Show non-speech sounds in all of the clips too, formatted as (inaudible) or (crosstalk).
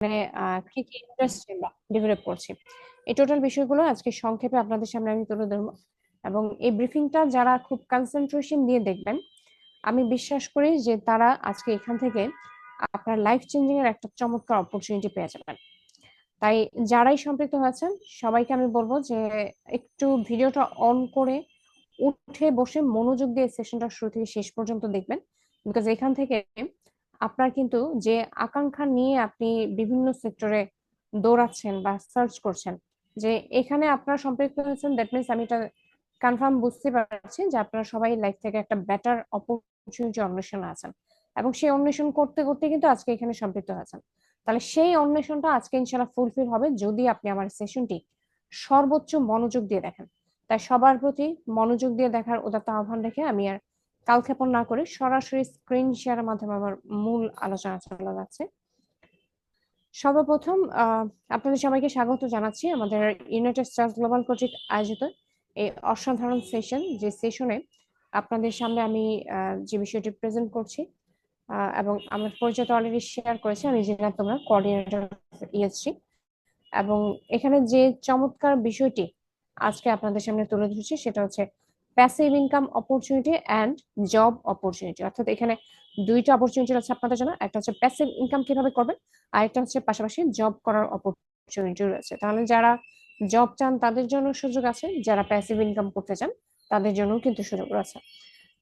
কি কি interest develop করছি এই টোটাল বিষয়গুলো আজকে সংক্ষেপে আপনাদের সামনে আমি তুলে ধরবো। এবং এই ব্রিফিংটা যারা খুব কনসেন্ট্রেশন দিয়ে দেখবেন, আমি বিশ্বাস করি যে তারা আজকে এখান থেকে আপনার লাইফ চেঞ্জিং এর একটা চমৎকার অপরচুনিটি পেয়ে যাবেন। তাই যারাই সম্পৃক্ত হয়েছেন, সবাইকে আমি বলব যে একটু ভিডিওটা অন করে উঠে বসে মনোযোগ দিয়ে সেশনটা শুরু থেকে শেষ পর্যন্ত দেখবেন। বিকজ এখান থেকে আপনার কিন্তু যে আকাঙ্ক্ষা নিয়ে আপনি বিভিন্ন সেক্টরে দৌড়াচ্ছেন বা সার্চ করছেন, যে এখানে আপনার সম্পৃক্ত হয়েছেন দ্যাট মিনস আমি এটা কনফার্ম বুঝতে পারছি যে আপনারা সবাই লাইফ থেকে একটা বেটার অপরচুনিটি অন্বেষণ আছেন এবং সেই অন্বেষণ করতে করতে কিন্তু আজকে এখানে সম্পৃক্ত হয়েছেন তাহলে সেই অন্বেষণটা আজকে ইনশাল্লাহ ফুলফিল হবে যদি আপনি আমার সেশনটি সর্বোচ্চ মনোযোগ দিয়ে দেখেন। তাই সবার প্রতি মনোযোগ দিয়ে দেখার উদাত্ত আহ্বান রেখে আমি আর কালক্ষেপণ না করে সরাসরি স্ক্রিন শেয়ারের মাধ্যমে আমার মূল আলোচনা চলে যাচ্ছে। সর্বপ্রথম আপনাদের সবাইকে স্বাগত জানাচ্ছি আমাদের ইউনাইটেড স্টার্স গ্লোবাল কর্তৃক আয়োজিত এই অসাধারণ সেশন যে সেশনে আপনাদের সামনে আমি যে বিষয়টি প্রেজেন্ট করছি এবং আমার পরিচয় অলরেডি শেয়ার করেছি, আমি যেটা তোমরা কোঅর্ডিনেটর ইএসসি এবং এখানে যে চমৎকার বিষয়টি আজকে আপনাদের সামনে তুলে ধরছি, সেটা হচ্ছে passive income opportunity and job opportunity অর্থাৎ এখানে দুইটা অপরচুনিটি আছে আপনাদের জন্য। একটা হচ্ছে প্যাসিভ ইনকাম কীভাবে করবেন, আর একটা হচ্ছে পাশাপাশি জব করার অপরচুনিটি রয়েছে। তাহলে যারা জব চান, তাদের জন্য সুযোগ আছে। যারা প্যাসিভ ইনকাম করতে চান, তাদের জন্য কিন্তু সুযোগ রয়েছে।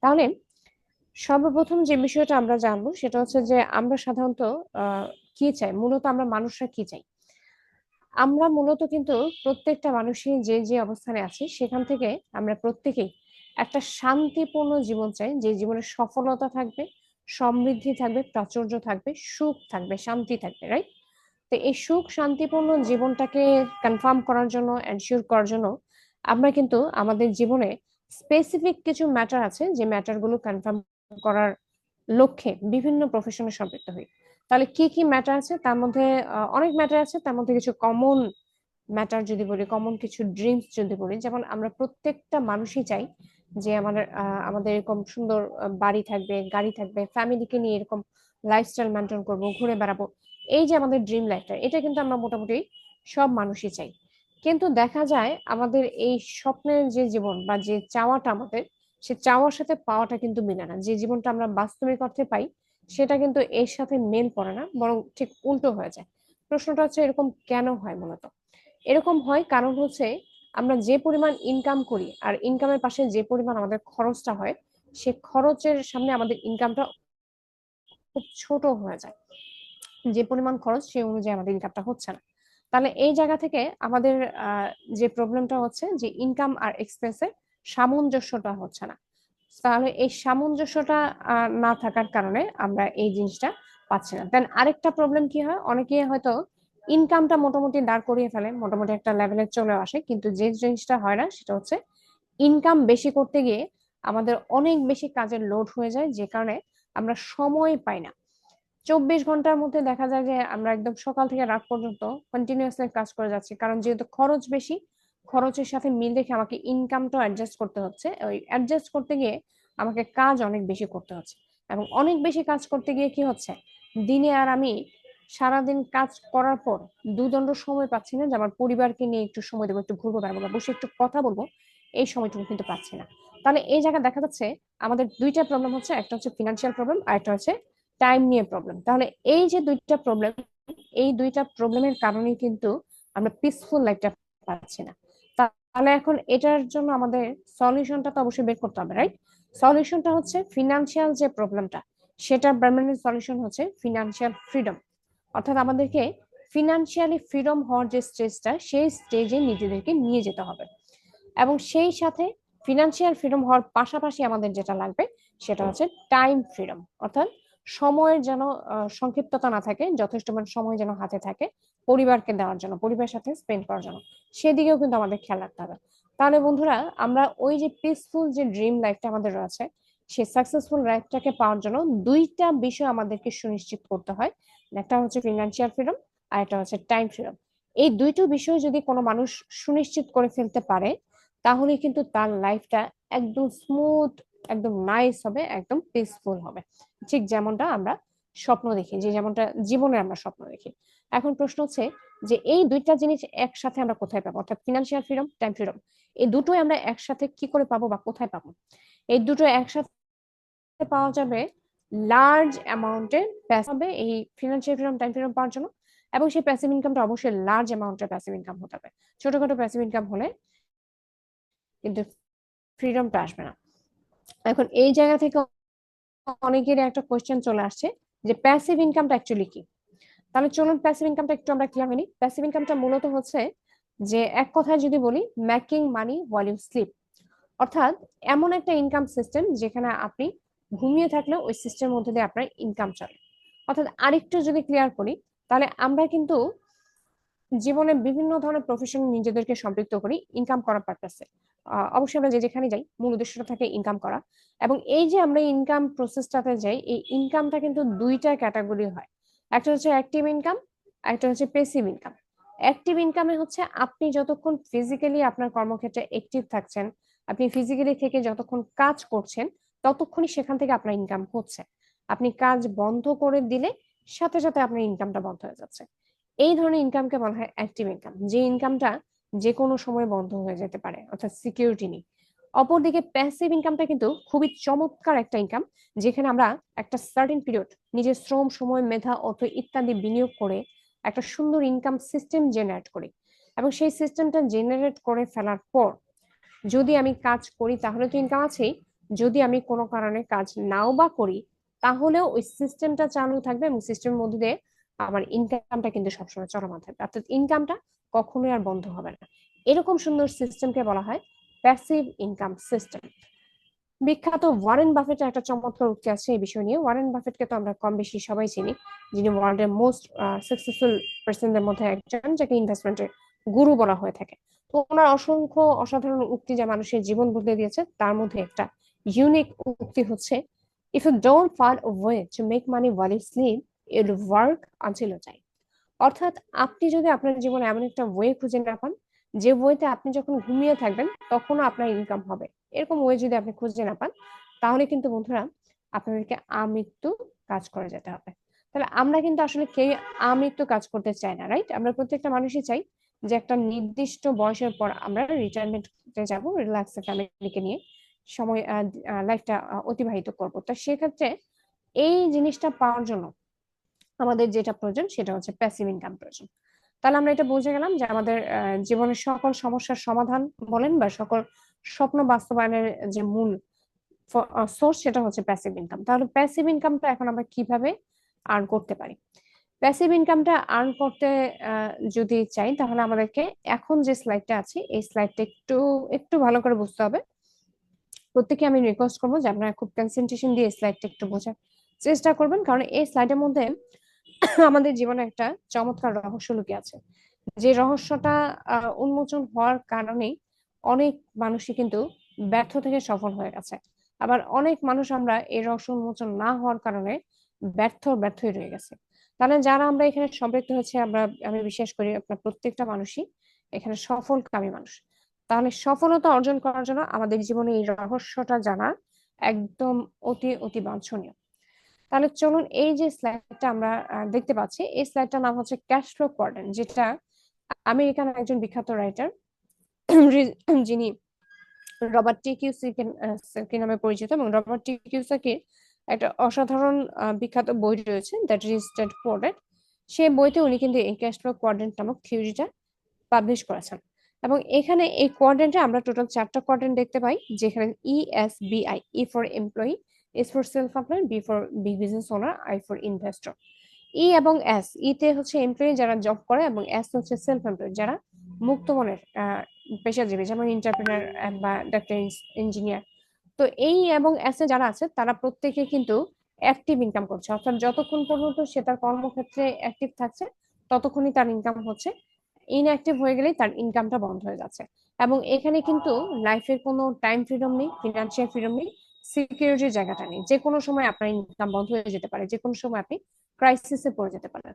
তাহলে সর্বপ্রথম যে বিষয়টা আমরা জানব, সেটা হচ্ছে যে আমরা সাধারণত কি চাই? মূলত আমরা মানুষরা কি চাই? আমরা মূলত কিন্তু প্রত্যেকটা মানুষই যে যে অবস্থানে আছি, সেখান থেকে আমরা প্রত্যেকেই একটা শান্তিপূর্ণ জীবন চাই, যে জীবনে সফলতা থাকবে, সমৃদ্ধি থাকবে, প্রাচুর্য থাকবে, সুখ থাকবে, শান্তি থাকবে রাইট তো এই সুখ, শান্তিপূর্ণ জীবনটাকে কনফার্ম করার জন্য এনশিওর করার জন্য আমরা কিন্তু আমাদের জীবনে স্পেসিফিক কিছু ম্যাটার আছে, যে ম্যাটারগুলো কনফার্ম করার লক্ষ্যে বিভিন্ন প্রফেশনে সম্পৃক্ত হই। তাহলে কি কি ম্যাটার আছে? তার মধ্যে অনেক ম্যাটার আছে। তার মধ্যে কিছু কমন ম্যাটার যদি বলি কমন কিছু ড্রিমস যদি বলি, যেমন আমরা প্রত্যেকটা মানুষই চাই যে আমাদের আমাদের এরকম সুন্দর বাড়ি থাকবে, গাড়ি থাকবে ফ্যামিলিকে নিয়ে এরকম লাইফস্টাইল মেনটেন করব, ঘুরে বেড়াবো, এই যে আমাদের ড্রিম লাইফটা এটা কিন্তু আমরা মোটামুটি সব মানুষই চাই। কিন্তু দেখা যায় আমাদের এই স্বপ্নের যে জীবন বা যে চাওয়াটা আমাদের, সে চাওয়ার সাথে পাওয়াটা কিন্তু মিলে না। যে জীবনটা আমরা বাস্তবিক অর্থে পাই, সেটা কিন্তু এর সাথে মেল পড়ে না, বরং ঠিক উল্টো হয়ে যায়। প্রশ্নটা হচ্ছে এরকম কেন হয় মূলত? এরকম হয় কারণ হচ্ছে আমরা যে পরিমাণ ইনকাম করি আর ইনকামের পাশে যে পরিমাণ আমাদের খরচটা হয়, সে খরচের সামনে আমাদের ইনকামটা খুব ছোট হয়ে যায়। যে পরিমাণ খরচ, সেই অনুযায়ী আমাদের ইনকামটা হচ্ছে না। তাহলে এই জায়গা থেকে আমাদের যে প্রবলেমটা হচ্ছে যে ইনকাম আর এক্সপেন্সের সামঞ্জস্যটা হচ্ছে না। তাহলে এই সামঞ্জস্যটা না থাকার কারণে আমরা এই জিনিসটা পাচ্ছি না। দেন আরেকটা প্রবলেম কি হয়? অনেকে হয়তো ইনকামটা মোটামুটি দাঁড় করিয়ে ফেলে, মোটামুটি একটা লেভেলে চলে আসে। কিন্তু যে জিনিসটা হয় না, সেটা হচ্ছে ইনকাম বেশি করতে গিয়ে আমাদের অনেক বেশি কাজের লোড হয়ে যায়, যে কারণে আমরা সময় পাই না। চব্বিশ ঘণ্টার মধ্যে দেখা যায় যে আমরা একদম সকাল থেকে রাত পর্যন্ত কন্টিনিউয়াসলি কাজ করে যাচ্ছি। কারণ যেহেতু খরচ বেশি, খরচের সাথে মিল রেখে আমাকে ইনকামটা অ্যাডজাস্ট করতে হচ্ছে। ওই অ্যাডজাস্ট করতে গিয়ে আমাকে কাজ অনেক বেশি করতে হচ্ছে। এবং অনেক বেশি কাজ করতে গিয়ে কি হচ্ছে? দিনে আর আমি সারাদিন কাজ করার পর দুদণ্ড সময় পাচ্ছি না যে আমার পরিবারকে নিয়ে একটু সময় দেবো, একটু ঘুরবো, বেড়াবো, বা বসে একটু কথা বলব, এই সময়টুকু কিন্তু পাচ্ছি না। তাহলে এই জায়গায় দেখা যাচ্ছে আমাদের দুইটা প্রবলেম হচ্ছে, একটা হচ্ছে ফিনান্সিয়াল প্রবলেম আর একটা হচ্ছে টাইম নিয়ে প্রবলেম তাহলে এই যে দুইটা প্রবলেম এই দুইটা প্রবলেমের কারণেই কিন্তু আমরা পিসফুল লাইফটা পাচ্ছি না। তাহলে এখন এটার জন্য আমাদের সলিউশনটা তো অবশ্যই বের করতে হবে রাইট সলিউশনটা হচ্ছে ফিনান্সিয়াল যে প্রবলেমটা সেটার পার্মানেন্ট সলিউশন হচ্ছে ফিনান্সিয়াল ফ্রিডম অর্থাৎ আমাদেরকে ফিনান্সিয়ালি ফ্রিডম হওয়ার যে স্টেজটা সেই স্টেজে নিজেদেরকে নিয়ে যেতে হবে। এবং সেই সাথে ফিনান্সিয়াল ফ্রিডম হওয়ার পাশাপাশি আমাদের যেটা লাগবে, সেটা হচ্ছে টাইম ফ্রিডম অর্থাৎ সময়ের যেন সংক্ষিপ্ততা না থাকে, যথেষ্ট মানে সময় যেন হাতে থাকে, পরিবারকে দেওয়ার জন্য, পরিবারের সাথে স্পেন্ড করার জন্য। সেদিকেও কিন্তু আমাদের খেয়াল রাখতে হবে। তাহলে বন্ধুরা, আমরা ওই যে পিসফুল যে ড্রিম লাইফটা আমাদের রয়েছে, সেই সাকসেসফুল লাইফটাকে পাওয়ার জন্য দুইটা বিষয় আমাদেরকে সুনিশ্চিত করতে হয়। একটা হচ্ছে ফিনান্সিয়াল ফ্রিডম আর একটা হচ্ছে টাইম ফ্রিডম এই দুইটো বিষয় যদি কোনো মানুষ সুনিশ্চিত করে ফেলতে পারে, তাহলে কিন্তু তার লাইফটা একদম স্মুথ একদম নাইস হবে, একদম পিসফুল হবে। ঠিক যেমনটা আমরা স্বপ্ন দেখি, যে যেমনটা জীবনে আমরা স্বপ্ন দেখি। এখন প্রশ্ন হচ্ছে যে এই দুইটা জিনিস একসাথে আমরা কোথায় পাবো? অর্থাৎ ফিনান্সিয়াল ফ্রিডম টাইম ফ্রিডম এই দুটোই আমরা একসাথে কি করে পাবো বা কোথায় পাবো? এই দুটো একসাথে পাওয়া যাবে লার্জ অ্যামাউন্টে হবে এই ফিনান্সিয়াল ফ্রিডম টাইম ফ্রিডম পাওয়ার জন্য। এবং সেই প্যাসিভ ইনকামটা অবশ্যই লার্জ অ্যামাউন্টের প্যাসিভ ইনকাম হতে হবে। ছোটখাটো প্যাসিভ ইনকাম হলে কিন্তু ফ্রিডমটা আসবে না। এখন এই জায়গা থেকে অনেকের একটা কোয়েশ্চেন চলে আসছে যে প্যাসিভ ইনকামটা অ্যাকচুয়ালি কি? তাহলে চলুন প্যাসিভ ইনকামটা একটু আমরা ক্লিয়ার হইনি প্যাসিভ ইনকামটা মূলত হচ্ছে যে এক কথায় যদি বলি মেকিং মানি ভলিউম স্লিপ অর্থাৎ এমন একটা ইনকাম সিস্টেম যেখানে আপনি ঘুমিয়ে থাকলেও ওই সিস্টেমের মধ্যে দিয়ে আপনার ইনকাম চলে। অর্থাৎ আরেকটু যদি ক্লিয়ার করি, তাহলে আমরা কিন্তু জীবনে বিভিন্ন ধরনের প্রফেশন নিজেদেরকে সম্পৃক্ত করি ইনকাম করার পারপাসে অবশ্যই আমরা যে যেখানে যাই, মূল উদ্দেশ্যটা থাকে ইনকাম করা। এবং এই যে আমরা ইনকাম প্রসেসটাতে যাই, এই ইনকামটা কিন্তু দুইটা ক্যাটাগরি হয়। একটা হচ্ছে অ্যাক্টিভ ইনকাম একটা হচ্ছে পেসিভ ইনকাম অ্যাক্টিভ ইনকামে হচ্ছে আপনি যতক্ষণ ফিজিক্যালি আপনার কর্মক্ষেত্রে অ্যাক্টিভ থাকছেন, আপনি ফিজিক্যালি থেকে যতক্ষণ কাজ করছেন ততক্ষণই সেখান থেকে আপনার ইনকাম হচ্ছে। আপনি কাজ বন্ধ করে দিলে সাথে সাথে আপনার ইনকামটা বন্ধ হয়ে যাচ্ছে। এই ধরনের ইনকামকে বলা হয় অ্যাক্টিভ ইনকাম যে ইনকামটা যে কোনো সময় বন্ধ হয়ে যেতে পারে, অর্থাৎ সিকিউরিটি নেই। অপরদিকে প্যাসিভ ইনকামটা কিন্তু খুবই চমৎকার একটা ইনকাম যেখানে আমরা একটা সার্টেন পিরিয়ড নিজের শ্রম, সময়, মেধা, অর্থ ইত্যাদি বিনিয়োগ করে একটা সুন্দর ইনকাম সিস্টেম জেনারেট করি। এবং সেই সিস্টেমটা জেনারেট করে ফেলার পর যদি আমি কাজ করি, তাহলে তো ইনকাম আছেই। যদি আমি কোনো কারণে কাজ নাও বা করি, তাহলেও ওই সিস্টেমটা চালু থাকবে এবং সিস্টেমের মধ্যে দিয়ে আমার ইনকামটা কিন্তু সবসময় চলমান থাকবে। অর্থাৎ ইনকামটা কখনোই আর বন্ধ হবে না। এরকম সুন্দর সিস্টেমকে বলা হয় প্যাসিভ ইনকাম সিস্টেম বিখ্যাত ওয়ারেন বাফেটের একটা চমৎকার উক্তি আছে এই বিষয় নিয়ে। ওয়ারেন বাফেটকে তো আমরা কম বেশি সবাই চিনি, যিনি ওয়ার্ল্ডের মোস্ট সাকসেসফুল পার্সনদের মধ্যে একজন, যাকে ইনভেস্টমেন্টের গুরু বলা হয়ে থাকে। তো ওনার অসংখ্য অসাধারণ উক্তি যা মানুষের জীবন বদলে দিয়েছে, তার মধ্যে একটা ইউনিক উক্তি হচ্ছে if you don't find to make money while you sleep you'll work until you die. অর্থাৎ আপনি যদি আপনার জীবনে এমন একটা ওয়ে খুঁজে না পান, যে ওয়েতে আপনি যখন ঘুমিয়ে থাকবেন, তখনও আপনার ইনকাম হবে। এরকম ওয়ে যদি আপনি খুঁজে না পান, তাহলে কিন্তু বন্ধুরা আপনাদেরকে আমৃত্যু কাজ করে যেতে হবে। তাহলে আমরা কিন্তু আসলে কেউ আমৃত্যু কাজ করতে চাই না রাইট আমরা প্রত্যেকটা মানুষই চাই যে একটা নির্দিষ্ট বয়সের পর আমরা রিটায়ারমেন্টে যাব রিল্যাক্স ফ্যামিলিকে নিয়ে। সময় লাইফটা অতিবাহিত করব। তো সেক্ষেত্রে এই জিনিসটা পাওয়ার জন্য আমাদের যেটা প্রয়োজন সেটা হচ্ছে প্যাসিভ ইনকাম প্রয়োজন। তাহলে আমরা এটা বুঝে গেলাম যে আমাদের জীবনের সকল সমস্যার সমাধান বলেন বা সকল স্বপ্ন বাস্তবায়নের যে মূল সোর্স সেটা হচ্ছে প্যাসিভ ইনকাম তাহলে প্যাসিভ ইনকামটা এখন আমরা কীভাবে আর্ন করতে পারি? প্যাসিভ ইনকামটা আর্ন করতে যদি চাই তাহলে আমাদেরকে এখন যে স্লাইডটা আছে, এই স্লাইডটা একটু একটু ভালো করে বুঝতে হবে। প্রত্যেকে আমি রিকোয়েস্ট করব যে আপনারা খুব কনসেন্ট্রেশন দিয়ে স্লাইডটা একটু বোঝার চেষ্টা করবেন। কারণ এই স্লাইডের মধ্যে (coughs) আমাদের জীবনে একটা চমৎকার রহস্য লুকিয়ে আছে। যে রহস্যটা উন্মোচন হওয়ার কারণেই অনেক মানুষই কিন্তু ব্যর্থ থেকে সফল হয়ে গেছে। আবার অনেক মানুষ আমরা এই রহস্য উন্মোচন না হওয়ার কারণে ব্যর্থ, ব্যর্থই রয়ে গেছে। তাহলে যারা আমরা এখানে সম্পৃক্ত হয়েছে, আমরা, আমি বিশ্বাস করি আপনার প্রত্যেকটা মানুষই এখানে সফল কামী মানুষ। তাহলে সফলতা অর্জন করার জন্য আমাদের জীবনে এই রহস্যটা জানা একদম অতি অতি বাঞ্ছনীয়। তাহলে চলুন এই যে স্লাইডটা আমরা দেখতে পাচ্ছি, এই স্লাইডটার নাম হচ্ছে ক্যাশ ফ্লো কোয়ার্ডেন্ট যেটা আমেরিকান একজন বিখ্যাত রাইটার যিনি রবার্ট টি কিউসি নামে পরিচিত এবং রবার্ট টি কিউসাকির একটা অসাধারণ বিখ্যাত বই রয়েছে দ্যাট ইজ স্টেট কোয়ার্ডেন্ট সেই বইতে উনি কিন্তু এই ক্যাশ ফ্লো কোয়ার্ডেন্ট নামক থিওরিটা পাবলিশ করেছেন। এবং এখানে এই কোয়ার্ডেন্টে আমরা টোটাল চারটা কোয়ার্ডেন্ট দেখতে পাই, যেখানে E S B I E for employee S for self employ B for big business owner I for investor E এবং এস ইতে হচ্ছে এমপ্লয়ি যারা জব করে এবং এস হচ্ছে সেলফ এমপ্লয় যারা মুক্ত মনের পেশাজীবী, যেমন ইন্টারপ্রেনার বা ডাক্তার ইঞ্জিনিয়ার তো এই এবং এস এ যারা আছে, তারা প্রত্যেকে কিন্তু অ্যাক্টিভ ইনকাম করছে। অর্থাৎ যতক্ষণ পর্যন্ত সে তার কর্মক্ষেত্রে অ্যাক্টিভ থাকছে, ততক্ষণই তার ইনকাম হচ্ছে। ইনঅ্যাক্টিভ হয়ে গেলেই তার ইনকামটা বন্ধ হয়ে যাচ্ছে। এবং এখানে কিন্তু লাইফের কোনো টাইম ফ্রিডম নেই ফিনান্সিয়াল ফ্রিডম নেই সিকিউরিটির জায়গাটা নেই। যে কোনো সময় আপনার ইনকাম বন্ধ হয়ে যেতে পারে, যে কোনো সময় আপনি ক্রাইসিসে পড়ে যেতে পারেন।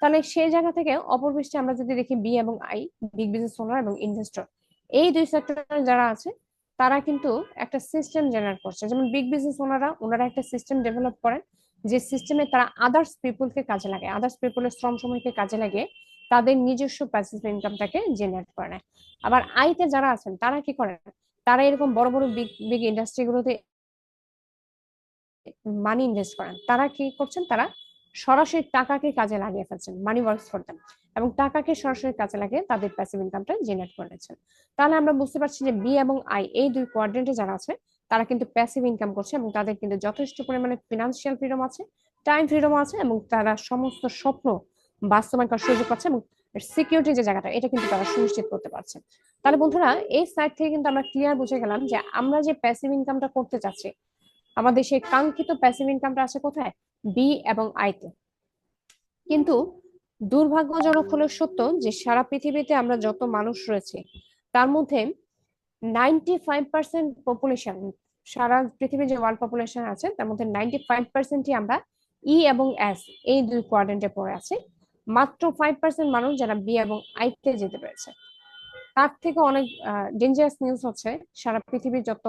তাহলে সেই জায়গা থেকে অপর অপরপৃষ্ঠে আমরা যদি দেখি বি এবং আই বিগ বিজনেস ওনার এবং ইনভেস্টর এই দুই সেক্টর যারা আছে, তারা কিন্তু একটা সিস্টেম জেনারেট করছে। যেমন বিগ বিজনেস ওনারা ওনারা একটা সিস্টেম ডেভেলপ করেন, যে সিস্টেমে তারা আদার্স পিপুলকে কাজে লাগে আদার্স পিপুলের শ্রম সময়কে কাজে লাগে তাদের নিজস্ব প্যাসিভ ইনকামটাকে জেনারেট করে নেয়। আবার আইতে যারা আছেন, তারা কি করেন? তারা এরকম বড় বড় বিগ বিগ ইন্ডাস্ট্রিগুলোতে মানি ইনভেস্ট করেন। তারা কি করছেন? তারা সরাসরি টাকাকে কাজে লাগিয়ে ফেলছেন মানি ওয়ার্কস ফর দেম এবং টাকাকে সরাসরি কাজে লাগিয়ে তাদের প্যাসিভ ইনকামটা জেনারেট করে নিচ্ছেন তাহলে আমরা বুঝতে পারছি যে বি এবং আই এই দুই কোয়াড্রেন্টে যারা আছে, তারা কিন্তু প্যাসিভ ইনকাম করছে এবং তাদের কিন্তু যথেষ্ট পরিমাণে ফিনান্সিয়াল ফ্রিডম আছে টাইম ফ্রিডম আছে এবং তারা সমস্ত স্বপ্ন বাস্তবায়ন করার সুযোগ পাচ্ছে এবং সিকিউরিটি যে জায়গাটা, এটা কিন্তু তারা সুনিশ্চিত করতে পারছে। তাহলে বন্ধুরা, এই সাইড থেকে কিন্তু আমরা ক্লিয়ার বুঝে গেলাম যে আমরা যে প্যাসিভ ইনকামটা করতে চাচ্ছি, আমাদের সেই কাঙ্ক্ষিত প্যাসিভ ইনকামটা আছে কোথায়? বি এবং আইতে কিন্তু দুর্ভাগ্যজনক হলো সত্য যে সারা পৃথিবীতে আমরা যত মানুষ রয়েছে, তার মধ্যে নাইনটি ফাইভ পার্সেন্ট পপুলেশন সারা পৃথিবীর যে ওয়ার্ল্ড পপুলেশন আছে, তার মধ্যে নাইনটি ফাইভ পার্সেন্টই আমরা ই এবং এস এই দুই কোয়াড্রেন্টে পড়ে আছে। মাত্র ফাইভ পার্সেন্ট মানুষ যারা বি এবং আইতে যেতে পেরেছে। তার থেকে অনেক ডেঞ্জারাস নিউজ হচ্ছে, সারা পৃথিবীর যত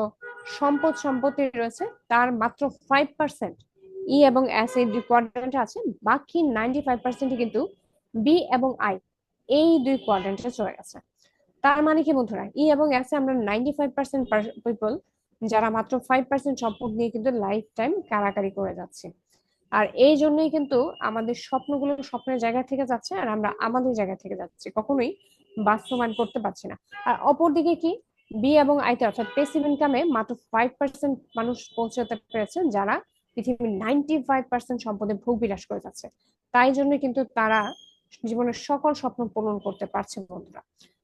সম্পদ সম্পত্তি রয়েছে, তার মাত্র ফাইভ পার্সেন্ট ই এবং এস এই দুই কোয়াড্রেন্টে আছে, বাকি নাইনটি ফাইভ পার্সেন্টই কিন্তু বি এবং আই এই দুই কোয়াড্রেন্টে চলে গেছে। তার মানে কি বন্ধুরা? ই এবং এস এ আমরা নাইনটি ফাইভ পার্সেন্ট পিপল যারা মাত্র ফাইভ পার্সেন্ট সম্পদ নিয়ে কিন্তু লাইফ টাইম কারাকারি করে যাচ্ছে। আর এই জন্যই কিন্তু আমাদের স্বপ্নগুলো স্বপ্নের জায়গা থেকে যাচ্ছে আর আমরা আমাদের জায়গা থেকে যাচ্ছি, কখনোই বাস্তবায়ন করতে পারছি না। আর অপরদিকে কি? বি এবং আইতে অর্থাৎ পেসিভ ইনকামে মাত্র ফাইভ পার্সেন্ট মানুষ পৌঁছাতে পেরেছে যারা পৃথিবীর নাইনটি ফাইভ পার্সেন্ট সম্পদে ভোগ বিলাস করে যাচ্ছে। তাই জন্য কিন্তু তারা জীবনের সকল স্বপ্ন পূরণ করতে পারছে বন্ধুরা।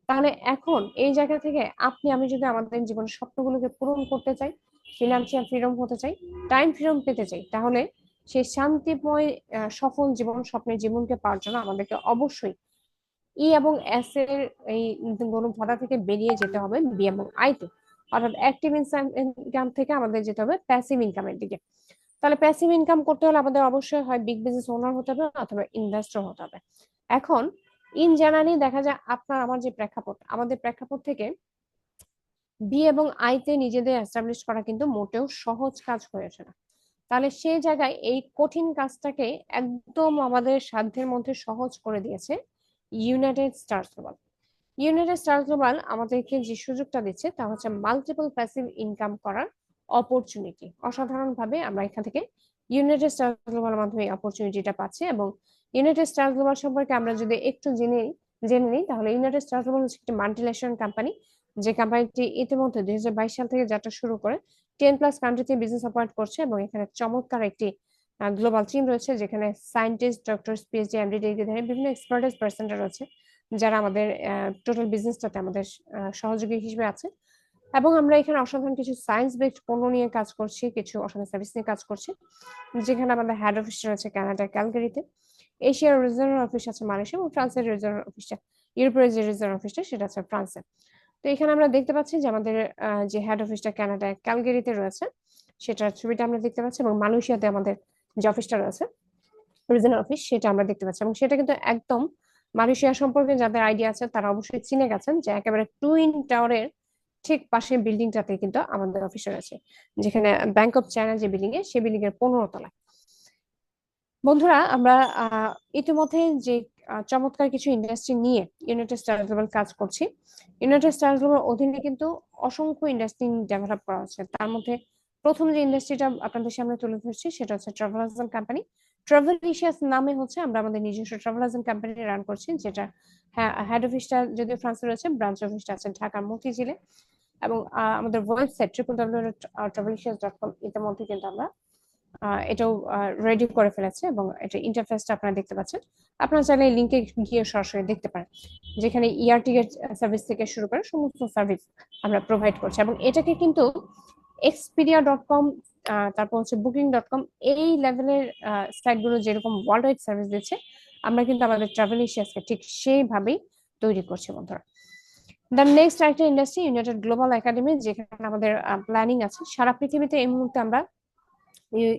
তাহলে এখন এই জায়গা থেকে আপনি, আমি যদি আমাদের জীবনের স্বপ্নগুলোকে পূরণ করতে চাই ফিনান্সিয়াল ফ্রিডম হতে চাই টাইম ফ্রিডম পেতে চাই, তাহলে সেই শান্তিময় সফল জীবন, স্বপ্নের জীবনকে পাওয়ার জন্য আমাদেরকে অবশ্যই ই এবং এস এর এই গণভাতা থেকে বেরিয়ে যেতে হবে বি এবং আইতে অর্থাৎ অ্যাক্টিভ ইনকাম থেকে আমাদের যেতে হবে প্যাসিভ ইনকামের দিকে। তাহলে প্যাসিভ ইনকাম করতে হলে আমাদের অবশ্যই হয় বিগ বিজনেস ওনার হতে হবে অথবা ইনভেস্টর হতে হবে। এখন ইন জেনারেলি দেখা যায় আপনার, আমার যে প্রেক্ষাপট, আমাদের প্রেক্ষাপট থেকে বি এবং আইতে নিজেদের এস্টাবলিশ করা কিন্তু মোটেও সহজ কাজ হয়ে ওঠে না। তাহলে সেই জায়গায় এই কঠিন কাজটাকে একদম আমাদের সাধ্যের মধ্যে সহজ করে দিয়েছে United Stars global United Stars global আমাদেরকে যে সুযোগটা দিচ্ছে তা হচ্ছে মাল্টিপল প্যাসিভ ইনকাম করার অপরচুনিটি অসাধারণ ভাবে আমরা এখান থেকে ইউনাইটেড স্টার্স গ্লোবালের মাধ্যমে অপরচুনিটিটা পাচ্ছি এবং ইউনাইটেড স্টার্স গ্লোবাল সম্পর্কে আমরা যদি একটু জেনে জেনে নিই, তাহলে ইউনাইটেড স্টার্স গ্লোবাল হচ্ছে একটি মাল্টিনেশনাল কোম্পানি যে কোম্পানিটি ইতিমধ্যে দুই হাজার বাইশ সাল থেকে যাত্রা শুরু করে টেন প্লাস কান্ট্রিতে বিজনেস অপারেট করছে এবং এখানে চমৎকার একটি গ্লোবাল টিম রয়েছে যেখানে scientist doctor PhD MD degree বিভিন্ন এক্সপার্টাইজ পার্সেন্ট রয়েছে যারা আমাদের টোটাল বিজনেসটাতে আমাদের সহযোগী হিসেবে আছে। এবং আমরা এখানে অসাধারণ কিছু সায়েন্স বেসড পণ্য নিয়ে কাজ করছি, কিছু অসাধারণ সার্ভিস নিয়ে কাজ করছি। যেখানে আমাদের হেড অফিস রয়েছে কানাডা ক্যালগারিতে এশিয়ার রিজনাল অফিস আছে মালয়েশিয়া এবং ফ্রান্সের রিজনাল অফিসটা ইউরোপের যে রিজনাল অফিসটা সেটা আছে ফ্রান্সে তো এখানে আমরা দেখতে পাচ্ছি যে আমাদের যে হেড অফিসটা কানাডা ক্যালগেরিতে রয়েছে, সেটার ছবিটা আমরা দেখতে পাচ্ছি এবং মালয়েশিয়াতে আমাদের যে অফিসটা রয়েছে রিজনাল অফিস সেটা আমরা দেখতে পাচ্ছি এবং সেটা কিন্তু একদম মালয়েশিয়া সম্পর্কে যাদের আইডিয়া আছে, তারা অবশ্যই চিনে গেছেন যে একেবারে টুইন টাওয়ারের ঠিক পাশে বিল্ডিংটাতে কিন্তু আমাদের অফিস রয়েছে, যেখানে ব্যাংক অফ চায়না যে বিল্ডিং এ সেই বিল্ডিং এর পনেরো তলায়। বন্ধুরা, আমরা ইতিমধ্যে যে চমৎকার কিছু ইন্ডাস্ট্রি নিয়ে ইউনাইটেড স্টার গ্লোবাল কাজ করছি। ইউনাইটেড স্টার গ্লোবাল অধীনে কিন্তু অসংখ্য ইন্ডাস্ট্রি ডেভেলপ করা হচ্ছে। তার মধ্যে প্রথম যে ইন্ডাস্ট্রিটা আপনাদের সামনে তুলে ধরছি, সেটা হচ্ছে travel agent company travel Asias নামে হচ্ছে আমরা আমাদের নিজস্ব ট্রাভেল এজেন্ট কোম্পানি রান করছি, যেটা হেড অফিসটা যদিও ফ্রান্সে রয়েছে ব্রাঞ্চ অফিসটা আছে ঢাকার মতিঝিলে। এবং আমাদের website triple W travel Asias dot com ইতিমধ্যে কিন্তু আমরা এটাও রেডি করে ফেলেছে এবং এটা ইন্টারফেসটা আপনারা দেখতে পাচ্ছেন। আপনারা চাইলে লিঙ্কে গিয়ে সরাসরি দেখতে পারেন, যেখানে ইয়ার টিকেট সার্ভিস থেকে শুরু করে সমস্ত সার্ভিস আমরা প্রোভাইড করছি এবং এটাকে কিন্তু এক্সপিরিয়া ডট কম তারপর হচ্ছে বুকিং ডট কম এই লেভেলের সাইটগুলো যেরকম ওয়ার্ল্ড ওয়াইড সার্ভিস দিচ্ছে, আমরা কিন্তু আমাদের ট্রাভেল এশিয়াসকে ঠিক সেইভাবেই তৈরি করছি বন্ধুরা। দ্য নেক্সট একটা ইন্ডাস্ট্রি ইউনাইটেড গ্লোবাল একাডেমি যেখানে আমাদের প্ল্যানিং আছে। সারা পৃথিবীতে এই মুহূর্তে আমরা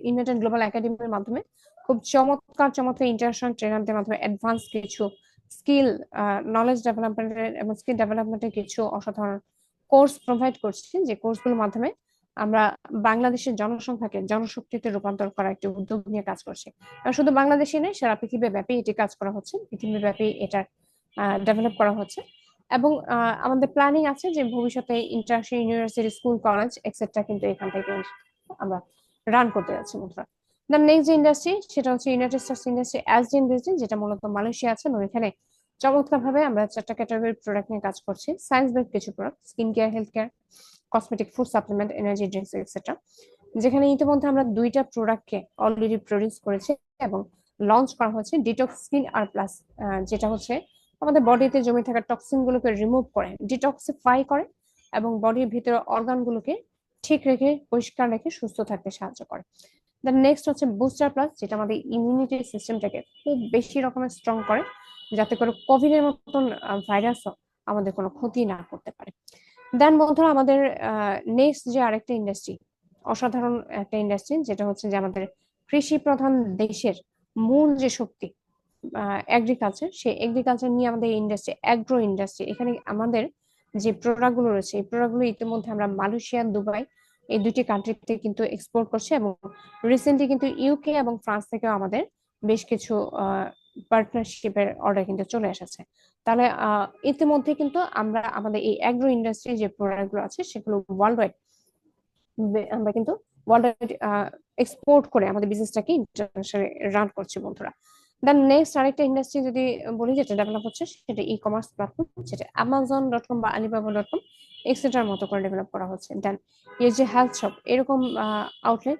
ইউনাইটেড গ্লোবাল একাডেমির মাধ্যমে খুব চমৎকার চমৎকার ইন্টারন্যাশনাল ট্রেনারদের মাধ্যমে অ্যাডভান্স কিছু স্কিল নলেজ ডেভেলপমেন্টের এবং স্কিল ডেভেলপমেন্টের কিছু অসাধারণ কোর্স প্রোভাইড করছি। যে কোর্সগুলোর মাধ্যমে আমরা বাংলাদেশের জনসংখ্যাকে, জনশক্তিতে রূপান্তর করার একটি উদ্যোগ নিয়ে কাজ করছি। শুধু বাংলাদেশে নয়, সারা পৃথিবী ব্যাপী এটি কাজ করা হচ্ছে। পৃথিবী ব্যাপী এটা ডেভেলপ করা হচ্ছে। এবং আমাদের প্ল্যানিং আছে যে ভবিষ্যতে international university school college etcetera কিন্তু এখান থেকে আমরা রান করতে যাচ্ছি মুদ্রা দ্য নেক্সট যে ইন্ডাস্ট্রি সেটা হচ্ছে ইউনাইটেড স্টেটস ইন্ডাস্ট্রি অ্যাজ যে ইন্ডাস্ট্রি যেটা মূলত মালয়েশিয়া আছে, এবং এখানে চমৎকার ভাবে আমরা চারটা ক্যাটাগরির প্রোডাক্ট নিয়ে কাজ করছি। সায়েন্স বেসড কিছু product skin care health care cosmetic food supplement energy drinks etcetera যেখানে ইতিমধ্যে আমরা দুইটা প্রোডাক্টকে অলরেডি প্রডিউস করেছি এবং লঞ্চ করা হচ্ছে ডিটক্স স্কিন আর প্লাস যেটা হচ্ছে আমাদের বডিতে জমে থাকা টক্সিন গুলোকে রিমুভ করে ডিটক্সিফাই করে এবং বডির ভিতরে অর্গান গুলোকে ঠিক রেখে, পরিষ্কার রেখে, সুস্থ থাকতে সাহায্য করে। দেন নেক্সট হচ্ছে বুস্টার প্লাস যেটা আমাদের ইমিউনিটি সিস্টেমটাকে খুব বেশি রকমের স্ট্রং করে, যাতে করে কোভিড এর মতন ভাইরাস আমাদের কোনো ক্ষতি না করতে পারে। দেন বন্ধুরা, আমাদের নেক্সট যে আরেকটা ইন্ডাস্ট্রি অসাধারণ একটা ইন্ডাস্ট্রি যেটা হচ্ছে যে আমাদের কৃষি প্রধান দেশের মূল যে শক্তি এগ্রিকালচার সেই এগ্রিকালচার নিয়ে আমাদের ইন্ডাস্ট্রি অ্যাগ্রো ইন্ডাস্ট্রি এখানে আমাদের যে প্রোডাক্টগুলো রয়েছে, এই প্রোডাক্টগুলো ইতিমধ্যে আমরা মালয়েশিয়া, দুবাই এই দুটি কান্ট্রিতে কিন্তু এক্সপোর্ট করছে এবং রিসেন্টলি কিন্তু ইউকে এবং ফ্রান্স থেকেও আমাদের বেশ কিছু পার্টনারশিপের অর্ডার কিন্তু চলে এসেছে। তাহলে ইতিমধ্যে কিন্তু আমরা আমাদের এই অ্যাগ্রো ইন্ডাস্ট্রি যে প্রোডাক্টগুলো আছে সেগুলো ওয়ার্ল্ড ওয়াইড আমরা কিন্তু ওয়ার্ল্ড ওয়াইড এক্সপোর্ট করে আমাদের বিজনেসটাকে ইন্টারন্যাশনাল রান করছি বন্ধুরা। দেন নেক্সট আরেকটা ইন্ডাস্ট্রি যদি বলি যেটা ডেভেলপ হচ্ছে, সেটা ই কমার্স প্ল্যাটফর্ম যেটা অ্যামাজন ডট কম বা আলিবাবা ডট কম এক্সেট্রার মতো করে ডেভেলপ করা হচ্ছে। দেন এই যে হেলথ শপ এরকম আউটলেট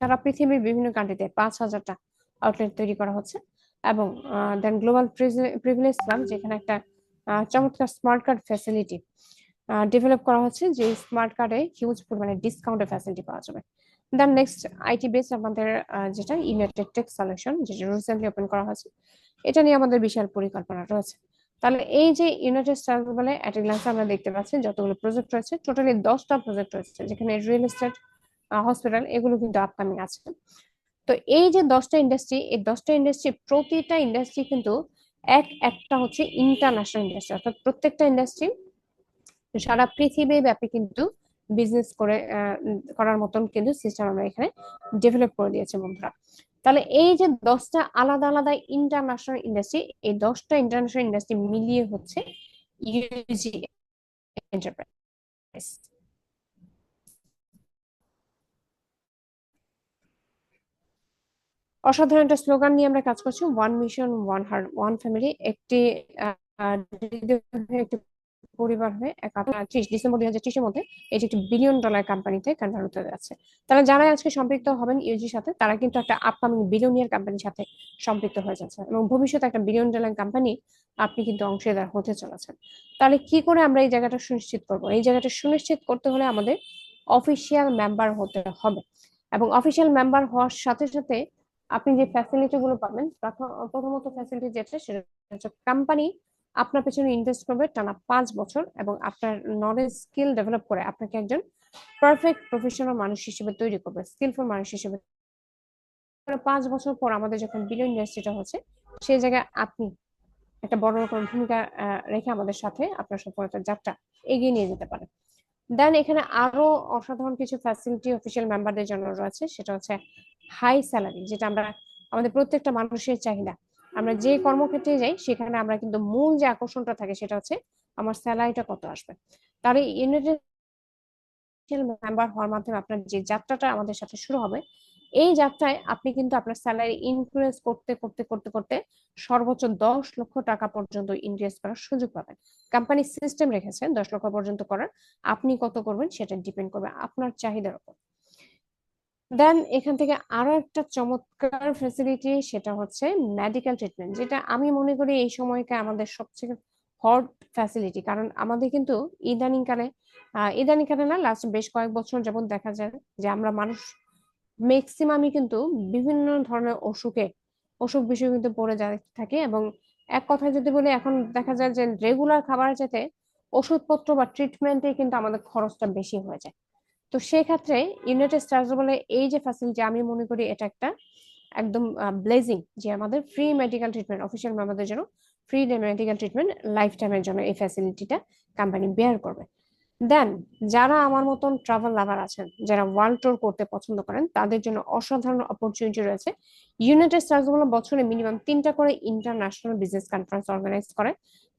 সারা পৃথিবীর বিভিন্ন কান্ট্রিতে পাঁচ হাজারটা আউটলেট তৈরি করা হচ্ছে। এবং দেন গ্লোবাল প্রিভিলেজ প্ল্যান যেখানে একটা চমৎকার স্মার্ট কার্ড ফ্যাসিলিটি ডেভেলপ করা হচ্ছে, যে স্মার্ট কার্ডে হিউজ পরিমাণে ডিসকাউন্টের ফ্যাসিলিটি পাওয়া যাবে। দেন নেক্সট আইটি বেস আমাদের যেটা ইউনাইটেড টেক সলিউশন যেটা রিসেন্টলি ওপেন করা হয়েছে, এটা নিয়ে আমাদের বিশাল পরিকল্পনা রয়েছে। তাহলে এই যে ইউনাইটেড স্টেটস বলে অ্যাট গ্লান্সে আমরা দেখতে পাচ্ছি, যতগুলো প্রজেক্ট রয়েছে টোটালি দশটা প্রজেক্ট রয়েছে, যেখানে রিয়েল এস্টেট হসপিটাল এগুলো কিন্তু আপকামিং আছে। তো এই যে দশটা ইন্ডাস্ট্রি এই দশটা ইন্ডাস্ট্রি প্রতিটা ইন্ডাস্ট্রি কিন্তু এক একটা হচ্ছে ইন্টারন্যাশনাল ইন্ডাস্ট্রি অর্থাৎ প্রত্যেকটা ইন্ডাস্ট্রি সারা পৃথিবী ব্যাপী কিন্তু বিজনেস করে করার মতন কিন্তু সিস্টেম আমরা এখানে ডেভেলপ করে দিয়েছি বন্ধুরা। তাহলে এই যে দশটা আলাদা আলাদা ইন্টারন্যাশনাল ইন্ডাস্ট্রি এই দশটা ইন্টারন্যাশনাল ইন্ডাস্ট্রি মিলিয়ে হচ্ছে ইউজি এন্টারপ্রাইজ অসাধারণ একটা স্লোগান নিয়ে আমরা কাজ করছি one mission one heart one family একটি একটি পরিবার হয়ে ত্রিশ ডিসেম্বর দুই হাজার ত্রিশের মধ্যে একটি বিলিয়ন ডলার কোম্পানিতে কনভার্ট হতে যাচ্ছে তারা যারা আজকে সম্পৃক্ত হবেন ইউজির সাথে। তারা কিন্তু একটা আপকামিং বিলিয়নিয়ার কোম্পানির সাথে সম্পৃক্ত হয়ে যাচ্ছে। এবং ভবিষ্যতে একটা বিলিয়ন ডলার কোম্পানি আপনি কিন্তু অংশীদার হতে চলেছেন। তাহলে কি করে আমরা এই জায়গাটা সুনিশ্চিত করব? এই জায়গাটা সুনিশ্চিত করতে হলে আমাদের অফিসিয়াল মেম্বার হতে হবে। এবং অফিসিয়াল মেম্বার হওয়ার সাথে সাথে আপনি যে ফ্যাসিলিটি গুলো পাবেন প্রথমত ফ্যাসিলিটি যেটা, সেটা হচ্ছে কোম্পানি আপনার পেছনে ইনভেস্ট করবে টানা পাঁচ বছর এবং আপনার নলেজ স্কিল ডেভেলপ করে আপনাকে একজন পারফেক্ট প্রফেশনাল মানুষ হিসেবে তৈরি করবে স্কিলফুল মানুষ হিসেবে। পাঁচ বছর পর আমাদের যখন বিলিয়ন ইন্ডাস্ট্রিটা হচ্ছে, সেই জায়গায় আপনি একটা বড় রকম ভূমিকা রেখে আমাদের সাথে আপনার সফলতার যাত্রা এগিয়ে নিয়ে যেতে পারেন। দেন এখানে আরও অসাধারণ কিছু ফ্যাসিলিটি অফিসিয়াল মেম্বারদের জন্য রয়েছে, সেটা হচ্ছে হাই স্যালারি যেটা আমরা, আমাদের প্রত্যেকটা মানুষের চাহিদা। আমরা যে কর্মক্ষেত্রে যাই, সেখানে আমরা কিন্তু মূল যে আকর্ষণটা থাকে সেটা হচ্ছে আমার স্যালারিটা কত আসবে। তাহলে ইউনাইটেড মেম্বার হওয়ার মাধ্যমে আপনার যে যাত্রাটা আমাদের সাথে শুরু হবে, এই যাত্রায় আপনি কিন্তু আপনার স্যালারি ইনক্রিজ করতে করতে করতে করতে সর্বোচ্চ দশ লক্ষ টাকা পর্যন্ত ইনভেস্ট করার সুযোগ পাবেন। কোম্পানি সিস্টেম রেখেছেন, দশ লক্ষ পর্যন্ত করার। আপনি কত করবেন সেটা ডিপেন্ড করবে আপনার চাহিদার উপর। দেন এখান থেকে আরও একটা চমৎকার ফেসিলিটি সেটা হচ্ছে মেডিকেল ট্রিটমেন্ট যেটা আমি মনে করি এই সময়কে আমাদের সবচেয়ে হট ফ্যাসিলিটি কারণ আমাদের কিন্তু ইদানিং কালে ইদানিং কালে না লাস্ট বেশ কয়েক বছর যেমন দেখা যায় যে আমরা মানুষ ম্যাক্সিমামই কিন্তু বিভিন্ন ধরনের অসুখে, অসুখ বিষয় কিন্তু পড়ে যায়, থাকে। এবং এক কথায় যদি বলি, এখন দেখা যায় যে রেগুলার খাবার যেতে ওষুধপত্র বা ট্রিটমেন্টে কিন্তু আমাদের খরচটা বেশি হয়ে যায়। তো সেক্ষেত্রে ইউনাইটেড স্টার্স বলে এই যে ফ্যাসিলিটি আমি মনে করি এটা একটা একদম ব্লেজিং যে আমাদের ফ্রি মেডিকেল ট্রিটমেন্ট অফিসিয়াল মেম্বারদের জন্য ফ্রি মেডিকেল ট্রিটমেন্ট লাইফ টাইমের জন্য এই ফ্যাসিলিটিটা কোম্পানি বেয়ার করবে। দেন যারা আমার মতন ট্রাভেল লাভার আছেন, যারা ওয়ার্ল্ড ট্যুর করতে পছন্দ করেন, তাদের জন্য অসাধারণ অপরচুনিটি রয়েছে। ইউনাইটেড স্টেটসগুলো বছরে মিনিমাম তিনটা করে ইন্টারন্যাশনাল বিজনেস কনফারেন্স অর্গানাইজ করে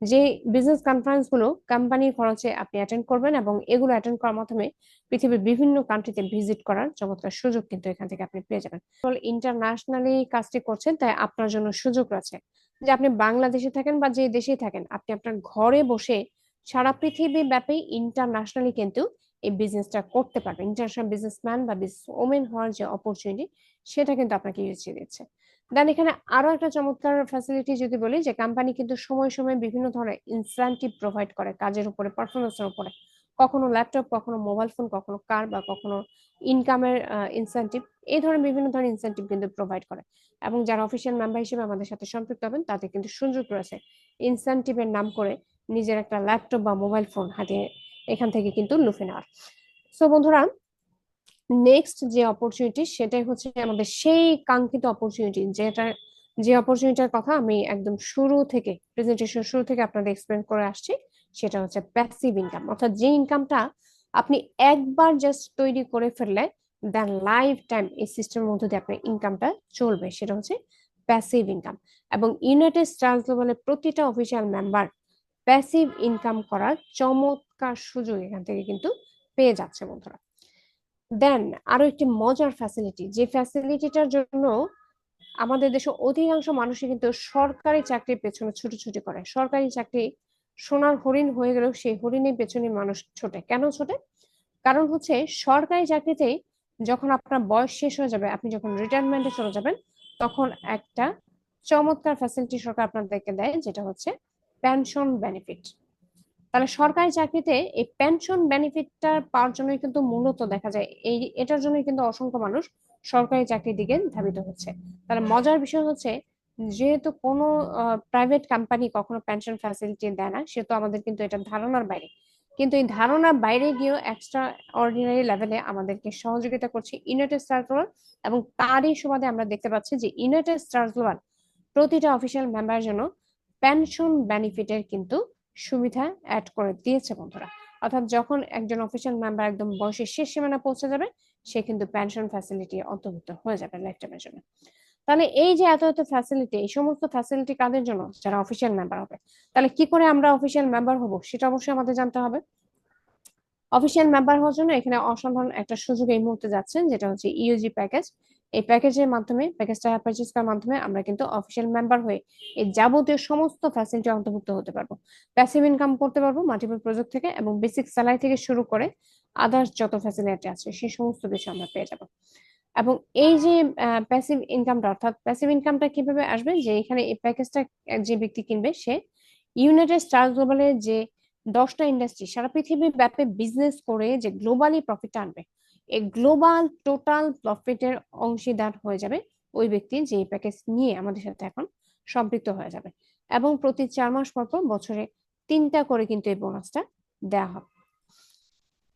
যে বিজনেস কনফারেন্সগুলো কোম্পানির খরচে আপনি অ্যাটেন্ড করবেন এবং এগুলো অ্যাটেন্ড করার মাধ্যমে পৃথিবীর বিভিন্ন কান্ট্রিতে ভিজিট করার চমৎকার সুযোগ কিন্তু এখান থেকে আপনি পেয়ে যাবেন। ইন্টারন্যাশনালি কাজটি করছেন, তাই আপনার জন্য সুযোগ রয়েছে। যে আপনি বাংলাদেশে থাকেন বা যে দেশেই থাকেন, আপনি আপনার ঘরে বসে সারা পৃথিবী ব্যাপী ইন্টারন্যাশনালি কিন্তু এই বিজনেসটা করতে পারবে। ইন্টারন্যাশনাল বিজনেসম্যান বা বিজনেস ওমেন হওয়ার যে অপরচুনিটি সেটা কিন্তু আপনাকে ইউজে দিচ্ছে। দেন এখানে আরও একটা চমৎকার ফ্যাসিলিটি যদি বলি, যে কোম্পানি কিন্তু সময় সময় বিভিন্ন ধরনের ইনসেন্টিভ প্রোভাইড করে কাজের উপরে পারফরমেন্সের উপরে। কখনো ল্যাপটপ কখনো মোবাইল ফোন কখনো কার বা কখনো ইনকামের ইনসেন্টিভ এই ধরনের বিভিন্ন ধরনের ইনসেন্টিভ কিন্তু প্রোভাইড করে। এবং যারা অফিসিয়াল মেম্বার হিসেবে আমাদের সাথে সম্পৃক্ত হবেন, তাদের কিন্তু সুযোগ রয়েছে ইনসেন্টিভের নাম করে নিজের একটা ল্যাপটপ বা মোবাইল ফোন হাতে এখান থেকে কিন্তু লুফে নেওয়ার। সো বন্ধুরা নেক্সট যে অপরচুনিটি সেটাই হচ্ছে আমাদের সেই কাঙ্ক্ষিত অপরচুনিটি যেটা, যে অপরচুনিটির কথা আমি একদম শুরু থেকে প্রেজেন্টেশন শুরু থেকে আপনাদের এক্সপ্লেন করে আসছি। সেটা হচ্ছে প্যাসিভ ইনকাম অর্থাৎ যে ইনকামটা আপনি একবার জাস্ট তৈরি করে ফেললে দেন লাইফ টাইম এই সিস্টেমের মধ্যে দিয়ে আপনার ইনকামটা চলবে। সেটা হচ্ছে প্যাসিভ ইনকাম এবং ইউনাইটেড স্টার্স গ্লোবালের প্রতিটা অফিসিয়াল মেম্বার প্যাসিভ ইনকাম করার চমৎকার সুযোগ এখান থেকে কিন্তু পেয়ে যাচ্ছে বন্ধুরা। দেন আরও একটি মজার ফ্যাসিলিটি যে ফ্যাসিলিটিটার জন্য আমাদের দেশে অধিকাংশ মানুষই কিন্তু সরকারি চাকরির পেছনে ছুটি করে। সরকারি চাকরি সোনার হরিণ হয়ে গেলেও সেই হরিণের পেছনে মানুষ ছোটে। কেন ছোটে? কারণ হচ্ছে সরকারি চাকরিতে যখন আপনার বয়স শেষ হয়ে যাবে, আপনি যখন রিটায়ারমেন্টে চলে যাবেন, তখন একটা চমৎকার ফ্যাসিলিটি সরকার আপনাদেরকে দেয়, যেটা হচ্ছে পেনশন বেনিফিট তাহলে সরকারি চাকরিতে এই পেনশন বেনিফিটটা পাওয়ার জন্যই কিন্তু মূলত দেখা যায়, এই, এটার জন্য কিন্তু অসংখ্য মানুষ সরকারি চাকরির দিকে ধাবিত হচ্ছে। তাহলে মজার বিষয় হচ্ছে যেহেতু কোনো প্রাইভেট কোম্পানি কখনো পেনশন ফ্যাসিলিটি দেয় না, সেহেতু আমাদের কিন্তু এটা ধারণার বাইরে। কিন্তু এই ধারণার বাইরে গিয়েও এক্সট্রা অর্ডিনারি লেভেলে আমাদেরকে সহযোগিতা করছে ইউনাইটেড স্টার গ্লোবাল এবং তারই সুবাদে আমরা দেখতে পাচ্ছি যে ইউনাইটেড স্টার গ্লোবাল প্রতিটা অফিসিয়াল মেম্বার জন্য পেনশন বেনিফিটের কিন্তু সুবিধা অ্যাড করে দিয়েছে বন্ধুরা। অর্থাৎ যখন একজন অফিসিয়াল মেম্বার একদম বয়সের শেষ সীমানা পৌঁছে যাবে, সে কিন্তু পেনশন ফ্যাসিলিটি অন্তর্ভুক্ত হয়ে যাবে লাইফ টাইমের জন্য। তাহলে এই যে এত এত ফ্যাসিলিটি এই সমস্ত ফ্যাসিলিটি কাদের জন্য? যারা অফিসিয়াল মেম্বার হবে। তাহলে কি করে আমরা অফিসিয়াল মেম্বার হব? সেটা অবশ্যই আমাদের জানতে হবে। অফিসিয়াল মেম্বার হওয়ার জন্য এখানে অসাধারণ একটা সুযোগ এই মুহূর্তে যাচ্ছেন যেটা হচ্ছে ইউজি প্যাকেজ এই প্যাকেজের মাধ্যমে প্যাকেজটা পারচেজ করার মাধ্যমে আমরা কিন্তু অফিসিয়াল মেম্বার হয়ে এই যাবতীয় সমস্ত ফ্যাসিলিটি অন্তর্ভুক্ত হতে পারব। প্যাসিভ ইনকাম করতে পারব মাল্টিপল প্রজেক্ট থেকে এবং বেসিক স্যালারি থেকে শুরু করে আদার্স যত ফ্যাসিলিটি আছে, সেই সমস্ত কিছু আমরা পেয়ে যাব। এবং এই যে প্যাসিভ ইনকামটা অর্থাৎ প্যাসিভ ইনকামটা কীভাবে আসবে? যে এখানে এই প্যাকেজটা যে ব্যক্তি কিনবে, সে ইউনাইটেড স্টার গ্লোবালের যে দশটা ইন্ডাস্ট্রি সারা পৃথিবী ব্যাপে বিজনেস করে যে গ্লোবালি প্রফিট আনবে এই গ্লোবাল টোটাল প্রফিটের অংশীদার হয়ে যাবে ওই ব্যক্তি যে প্যাকেজ নিয়ে আমাদের সাথে এখন সম্পৃক্ত হয়ে যাবে। এবং প্রতি চার মাস পর পর বছরে তিনটা করে কিন্তু এই বোনাসটা দেওয়া হবে।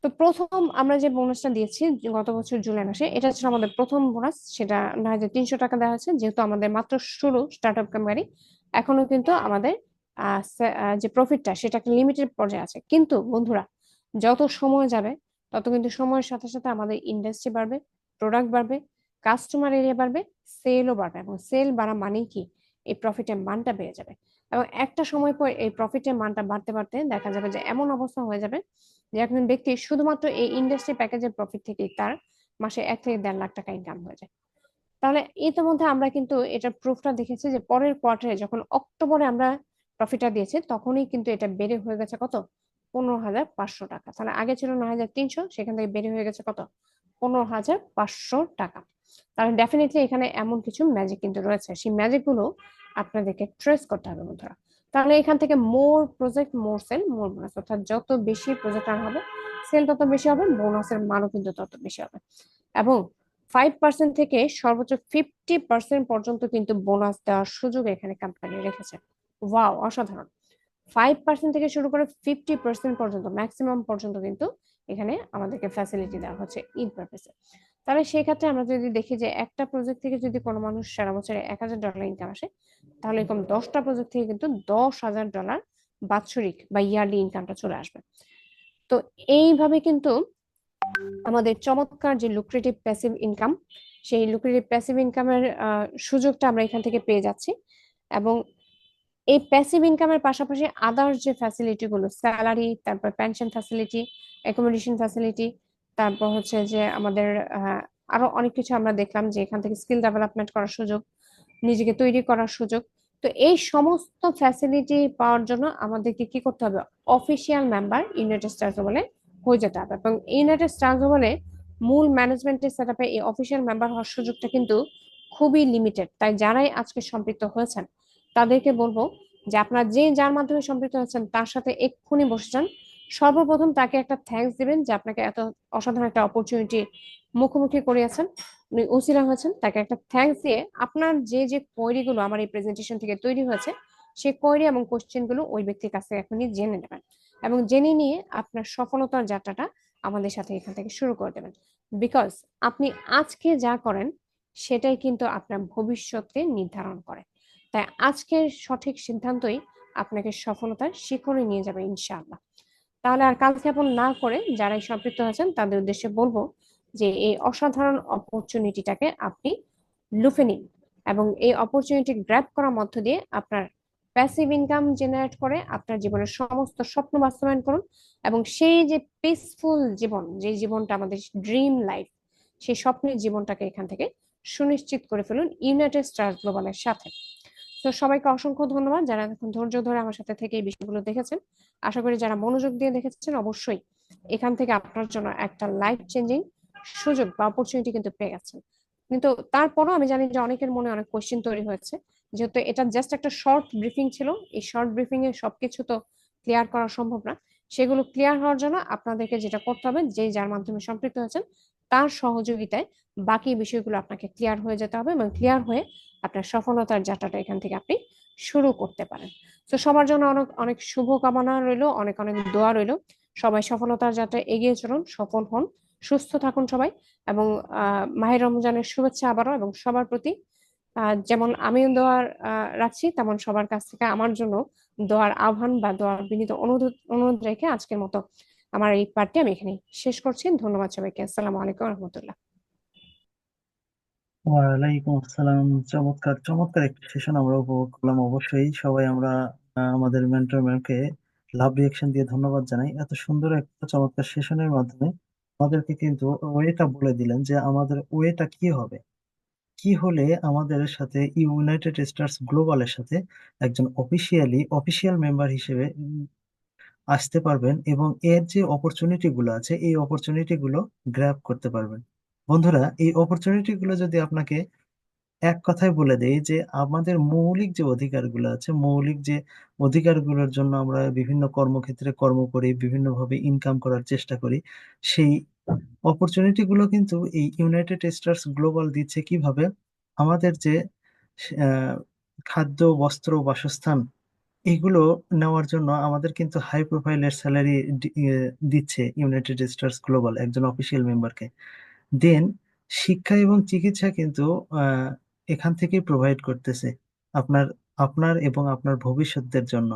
তো প্রথম আমরা যে বোনাসটা দিয়েছি গত বছর জুলাই মাসে, এটা ছিল আমাদের প্রথম বোনাস সেটা নয় হাজার তিনশো টাকা দেওয়া হয়েছে, যেহেতু আমাদের মাত্র শুরু স্টার্ট আপ কোম্পানি এখনও কিন্তু আমাদের যে প্রফিটটা সেটা একটা লিমিটেড পর্যায়ে আছে। কিন্তু বন্ধুরা, যত সময় যাবে, তত কিন্তু সময়ের সাথে সাথে আমাদের ইন্ডাস্ট্রি বাড়বে প্রোডাক্ট বাড়বে কাস্টমার এরিয়া বাড়বে সেলও বাড়বে। এবং সেল বাড়া মানেই কি? এই প্রফিটের মানটা বেড়ে যাবে। এবং একটা সময় পর এই প্রফিটের মানটা বাড়তে বাড়তে দেখা যাবে যে এমন অবস্থা হয়ে যাবে যে একজন ব্যক্তি শুধুমাত্র এই ইন্ডাস্ট্রি প্যাকেজের প্রফিট থেকে তার মাসে এক থেকে দেড় লাখ টাকা ইনকাম হয়ে যায়। তাহলে ইতিমধ্যে আমরা কিন্তু এটা প্রুফটা দেখেছি যে পরের কোয়ার্টারে যখন অক্টোবরে আমরা প্রফিটটা দিয়েছি, তখনই কিন্তু এটা বেড়ে হয়ে গেছে কত? পনেরো হাজার পাঁচশো টাকা। তাহলে আগে ছিল নয় হাজার তিনশো, সেখান থেকে বেড়ে হয়ে গেছে কত? পনেরো হাজার পাঁচশো টাকা। তাহলে ডেফিনেটলি এখানে এমন কিছু ম্যাজিক কিন্তু রয়েছে। সেই ম্যাজিকগুলো আপনাদেরকে ট্রেস করতে হবে বন্ধুরা। তাহলে এখান থেকে more project more sale more bonus অর্থাৎ যত বেশি প্রজেক্ট আনা হবে সেল তত বেশি হবে বোনাসের মানও কিন্তু তত বেশি হবে। এবং ফাইভ পার্সেন্ট থেকে সর্বোচ্চ ফিফটি পার্সেন্ট পর্যন্ত কিন্তু বোনাস দেওয়ার সুযোগ এখানে কোম্পানি রেখেছে। ওয়াও অসাধারণ। ফাইভ পার্সেন্ট থেকে শুরু করে ফিফটি পার্সেন্ট পর্যন্ত ম্যাক্সিমাম পর্যন্ত কিন্তু এখানে আমাদেরকে ফ্যাসিলিটি দেওয়া হচ্ছে ইন পারপাসে তাহলে সেক্ষেত্রে আমরা যদি দেখি যে একটা প্রজেক্ট থেকে যদি কোনো মানুষ সারা বছরে এক হাজার ডলার ইনকাম আসে, তাহলে এরকম দশটা প্রজেক্ট থেকে কিন্তু দশ হাজার ডলার বাৎসরিক বা ইয়ারলি ইনকামটা চলে আসবে। তো এইভাবে কিন্তু আমাদের চমৎকার যে লুক্রেটিভ প্যাসিভ ইনকাম সেই লুক্রেটিভ প্যাসিভ ইনকামের সুযোগটা আমরা এখান থেকে পেয়ে যাচ্ছি। এবং এই প্যাসিভ ইনকামের পাশাপাশি আদার্স যে ফ্যাসিলিটি গুলো স্যালারি তারপর পেনশন ফ্যাসিলিটি অ্যাকোমোডেশন ফ্যাসিলিটি তারপর হচ্ছে যে আমাদের আরও অনেক কিছু আমরা দেখলাম যে এখান থেকে স্কিল ডেভেলপমেন্ট করার সুযোগ, নিজেকে তৈরি করার সুযোগ। তো এই সমস্ত ফ্যাসিলিটি পাওয়ার জন্য আমাদেরকে কি করতে হবে? অফিসিয়াল মেম্বার ইউনাইটেড স্টার্স বলে হয়ে যেতে হবে। এবং ইউনাইটেড স্টার্স বলে মূল ম্যানেজমেন্টের সেট আপে এই অফিসিয়াল মেম্বার হওয়ার সুযোগটা কিন্তু খুবই লিমিটেড তাই যারাই আজকে সম্পৃক্ত হয়েছেন তাদেরকে বলব যে আপনারা যে যার মাধ্যমে সম্পৃক্ত হয়েছেন তার সাথে এক্ষুনি বসে যান। সর্বপ্রথম তাকে একটা থ্যাঙ্কস দিবেন যে আপনাকে এত অসাধারণ একটা অপরচুনিটি মুখোমুখি করিয়েছেন। উনি উসিলা হয়েছেন, তাকে একটা থ্যাঙ্কস দিয়ে আপনার যে যে কোয়েরি গুলো আমার এই প্রেজেন্টেশন থেকে তৈরি হয়েছে, সেই কোয়েরি এবং কোশ্চেনগুলো ওই ব্যক্তির কাছে এখনই জেনে নেবেন এবং জেনে নিয়ে আপনার সফলতার যাত্রাটা আমাদের সাথে এখান থেকে শুরু করে দেবেন। বিকজ আপনি আজকে যা করেন, সেটাই কিন্তু আপনার ভবিষ্যৎকে নির্ধারণ করে। তাই আজকের সঠিক সিদ্ধান্তই আপনাকে সফলতার শিখরে নিয়ে যাবে, ইনশাআল্লাহ। তাহলে আর কালক্ষেপণ না করে যারাই সম্পৃক্ত আছেন, তাদের উদ্দেশ্যে বলব যে এই অসাধারণ অপরচুনিটিটাকে আপনি লুফে নিন এবং এই অপরচুনিটি গ্র্যাব করার মধ্য দিয়ে আপনার প্যাসিভ ইনকাম জেনারেট করে আপনার জীবনের সমস্ত স্বপ্ন বাস্তবায়ন করুন এবং সেই যে পিসফুল জীবন, যে জীবনটা আমাদের ড্রিম লাইফ সেই স্বপ্নের জীবনটাকে এখান থেকে সুনিশ্চিত করে ফেলুন ইউনাইটেড স্টার গ্লোবালের সাথে। তো সবাইকে অসংখ্য ধন্যবাদ যারা এখন ধৈর্য ধরে আমার সাথে থেকে এই বিষয়গুলো দেখেছেন। আশা করি যারা মনোযোগ দিয়ে দেখেছেন, অবশ্যই এখান থেকে আপনার জন্য একটা লাইফ চেঞ্জিং সুযোগ বা অপরচুনিটি কিন্তু পেয়ে গেছেন। কিন্তু তারপরও আমি জানি যে অনেকের মনে অনেক কোয়েশ্চেন তৈরি হয়েছে। যেহেতু এটা জাস্ট একটা শর্ট ব্রিফিং ছিল, এই শর্ট ব্রিফিং এ সবকিছু তো ক্লিয়ার করা সম্ভব না। সেগুলো ক্লিয়ার হওয়ার জন্য আপনাদেরকে যেটা করতে হবে যে যার মাধ্যমে সম্পৃক্ত হয়েছেন তার সহযোগিতায় বাকি বিষয়গুলো আপনাকে ক্লিয়ার হয়ে যেতে হবে এবং ক্লিয়ার হয়ে আপনার সফলতার যাত্রাটা এখান থেকে আপনি শুরু করতে পারেন। তো সবার জন্য অনেক অনেক শুভ কামনা রইল, অনেক অনেক দোয়া রইল। সবাই সফলতার যাত্রায় এগিয়ে চলুন, সফল হন, সুস্থ থাকুন সবাই এবং মাহের রমজানের শুভেচ্ছা আবারও এবং সবার প্রতি যেমন আমি দোয়ার রাখছি, তেমন সবার কাছ থেকে আমার জন্য দোয়ার আহ্বান বা দোয়ার বিনীত অনুরোধ অনুরোধ রেখে আজকের মতো আমার এই পার্টি আমি এখানে শেষ করছি। ধন্যবাদ সবাইকে। আসসালামু আলাইকুম রহমতুল্লাহ। ওয়ালাইকুম আসসালাম। চমৎকার চমৎকার একটি সেশন আমরা উপভোগ করলাম অবশ্যই। সবাই আমরা আমাদের মেন্টর ম্যামকে লাভ রিয়েকশন দিয়ে ধন্যবাদ জানাই। এত সুন্দর একটা চমৎকার সেশনের মাধ্যমে আমাদেরকে কিন্তু ওয়েটা বলে দিলেন যে আমাদের ওয়েটা কি হবে? কি হলে আমাদের সাথে ইউনাইটেড স্টার্স গ্লোবালের সাথে একজন অফিসিয়ালি অফিসিয়াল মেম্বার হিসেবে আসতে পারবেন এবং এর যে অপরচুনিটি গুলো আছে, এই অপরচুনিটি গুলো গ্র্যাব করতে পারবেন। বন্ধুরা, এই অপরচুনিটি গুলো যদি আপনাকে এক কথায় বলে দেই যে, আমাদের মৌলিক যে অধিকারগুলো আছে, মৌলিক যে অধিকারগুলোর জন্য আমরা বিভিন্ন কর্মক্ষেত্রে কর্ম করি, বিভিন্নভাবে ইনকাম করার চেষ্টা করি, সেই অপরচুনিটি গুলো কিন্তু এই ইউনাইটেড স্টার্স গ্লোবাল দিচ্ছে কীভাবে? আমাদের যে খাদ্য, বস্ত্র, বাসস্থান এগুলো নেওয়ার জন্য আমাদের কিন্তু হাই প্রোফাইলের স্যালারি দিচ্ছে ইউনাইটেড স্টার্স গ্লোবাল একজন অফিসিয়াল মেম্বারকে দেন শিক্ষা এবং চিকিৎসা কিন্তু এখান থেকে প্রোভাইড করতেছে আপনার আপনার এবং আপনার ভবিষ্যতের জন্য।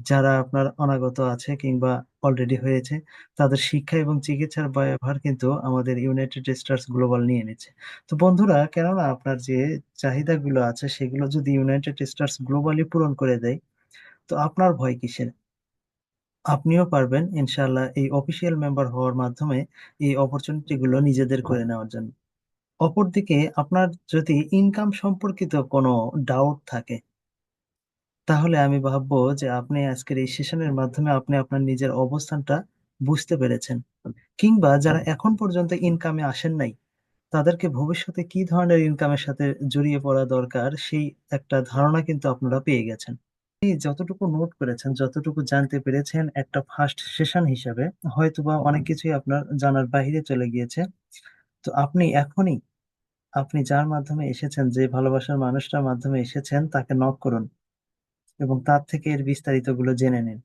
যারা আপনার অনাগত আছে কিংবা অলরেডি হয়েছে, তাদের শিক্ষা এবং চিকিৎসার ব্যবহার কিন্তু আমাদের ইউনাইটেড স্টার্স গ্লোবাল নিয়ে নিচ্ছে। তো বন্ধুরা, কেননা আপনার যে চাহিদাগুলো আছে, সেগুলো যদি ইউনাইটেড স্টার্স গ্লোবালি পূরণ করে দেয় তো আপনার ভয় কিসের? আপনিও পারবেন ইনশাল্লাহ এই অফিসিয়াল মেম্বার হওয়ার মাধ্যমে এই অপরচুনিটি গুলো নিজেদের করে নেওয়ার জন্য। অপরদিকে আপনার যদি ইনকাম সম্পর্কিত কোনো ডাউট থাকে, তাহলে আমি ভাববো যে আপনি আজকের এই সেশনের মাধ্যমে আপনি আপনার নিজের অবস্থানটা বুঝতে পেরেছেন। কিংবা যারা এখন পর্যন্ত ইনকামে আসেন নাই, তাদেরকে ভবিষ্যতে কি ধরনের ইনকামের সাথে জড়িয়ে পড়া দরকার সেই একটা ধারণা কিন্তু আপনারা পেয়ে গেছেন। যতটুকু নোট করেছেন যতটুকু জানতে পেরেছেন একটা ফার্স্ট সেশন হিসাবে হয়তোবা অনেক কিছুই আপনার জানার বাহিরে চলে গিয়েছে। তো আপনি এখনই আপনি যার মাধ্যমে এসেছেন যে ভালোবাসার মানুষটার মাধ্যমে এসেছেন তাকে নক করুন এবং তার থেকে এর বিস্তারিতগুলো জেনে নিন।